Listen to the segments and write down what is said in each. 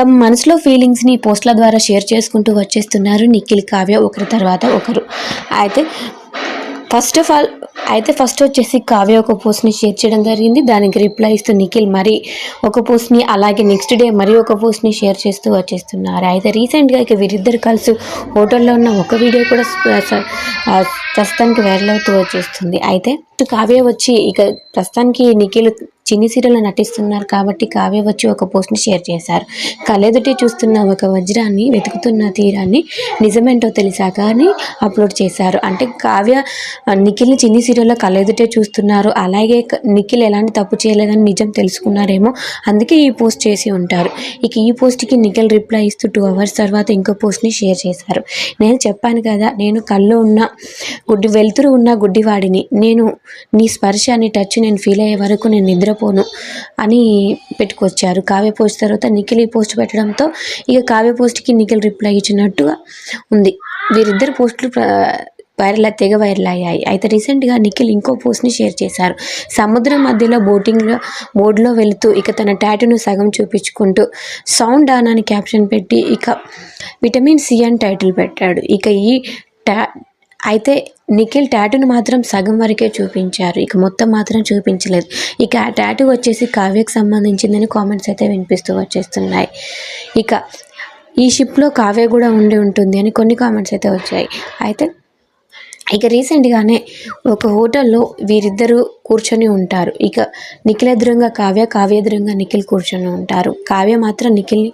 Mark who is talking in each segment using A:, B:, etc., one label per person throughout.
A: తమ మనసులో ఫీలింగ్స్ని పోస్ట్ల ద్వారా షేర్ చేసుకుంటూ వచ్చేస్తున్నారు నిఖిల్ కావ్య ఒకరి తర్వాత ఒకరు. అయితే ఫస్ట్ ఆఫ్ ఆల్ అయితే ఫస్ట్ వచ్చేసి కావ్య ఒక పోస్ట్ని షేర్ చేయడం జరిగింది. దానికి రిప్లై ఇస్తూ నిఖిల్ మరి ఒక పోస్ట్ని అలాగే నెక్స్ట్ డే మరి ఒక పోస్ట్ని షేర్ చేస్తూ వచ్చేస్తున్నారు. అయితే రీసెంట్గా ఇక వీరిద్దరు కలిసి హోటల్లో ఉన్న ఒక వీడియో కూడా ప్రస్తుతానికి వైరల్ అవుతూ వచ్చేస్తుంది. అయితే కావ్య వచ్చి ఇక ప్రస్తుతానికి నిఖిల్ చిన్ని సీరియల్లో నటిస్తున్నారు కాబట్టి కావ్య వచ్చి ఒక పోస్ట్ని షేర్ చేశారు. కళ్ళెదుటే చూస్తున్న ఒక వజ్రాన్ని వెతుకుతున్న తీరాన్ని నిజమేంటో తెలిసాక అని అప్లోడ్ చేశారు. అంటే కావ్య నిఖిల్ని చిన్ని సీరియల్లో కళ్ళెదుటే చూస్తున్నారు. అలాగే నిఖిల్ ఎలాంటి తప్పు చేయలేదని నిజం తెలుసుకున్నారేమో అందుకే ఈ పోస్ట్ చేసి ఉంటారు. ఇక ఈ పోస్ట్కి నిఖిల్ రిప్లై ఇస్తూ టూ అవర్స్ తర్వాత ఇంకో పోస్ట్ని షేర్ చేశారు. నేను చెప్పాను కదా నేను కళ్ళు ఉన్న గుడ్డి వెలుతురు ఉన్న గుడ్డివాడిని. నేను నీ స్పర్శ అని టచ్ నేను ఫీల్ అయ్యే వరకు నేను నిద్ర పోను అని పెట్టుకొచ్చారు. కావ్య పోస్ట్ తర్వాత నిఖిల్ ఈ పోస్ట్ పెట్టడంతో ఇక కావ్య పోస్ట్కి నిఖిల్ రిప్లై ఇచ్చినట్టుగా ఉంది. వీరిద్దరు పోస్టులు వైరల్ తెగ వైరల్ అయ్యాయి. అయితే రీసెంట్గా నిఖిల్ ఇంకో పోస్ట్ని షేర్ చేశారు. సముద్రం మధ్యలో బోటింగ్లో బోర్డులో వెళుతూ ఇక తన టాటూను సగం చూపించుకుంటూ సౌండ్ ఆన్ అని క్యాప్షన్ పెట్టి ఇక విటమిన్ సి అని టైటిల్ పెట్టాడు. ఇక ఈ టా అయితే నిఖిల్ టాటూను మాత్రం సగం వరకే చూపించారు. ఇక మొత్తం మాత్రం చూపించలేదు. ఇక ఆ టాటూ వచ్చేసి కావ్యకు సంబంధించిందని కామెంట్స్ అయితే వినిపిస్తూ వచ్చేస్తున్నాయి. ఇక ఈ షిప్లో కావ్య కూడా ఉండి ఉంటుంది అని కొన్ని కామెంట్స్ అయితే వచ్చాయి. అయితే ఇక రీసెంట్గానే ఒక హోటల్లో వీరిద్దరూ కూర్చొని ఉంటారు. ఇక నిఖిల్ ఎదురుగా కావ్య కావ్య ఎదురుగా నిఖిల్ కూర్చొని ఉంటారు. కావ్య మాత్రం నిఖిల్ని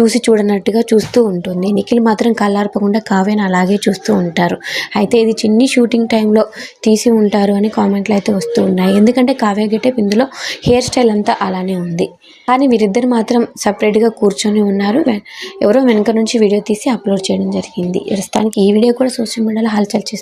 A: చూసి చూడనట్టుగా చూస్తూ ఉంటుంది. నిఖిల్ మాత్రం కళ్ళార్పకుండా కావ్యను అలాగే చూస్తూ ఉంటారు. అయితే ఇది చిన్ని షూటింగ్ టైంలో తీసి ఉంటారు అని కామెంట్లు అయితే వస్తూ ఉన్నాయి. ఎందుకంటే కావ్య గెటప్ ఇందులో హెయిర్ స్టైల్ అంతా అలానే ఉంది. కానీ వీరిద్దరు మాత్రం సపరేట్గా కూర్చొని ఉన్నారు. వె- ఎవరో వెనక నుంచి వీడియో తీసి అప్లోడ్ చేయడం జరిగింది. ప్రస్తుతానికి ఈ వీడియో కూడా సోషల్ మీడియాలో హల్చల్ చేస్తుంది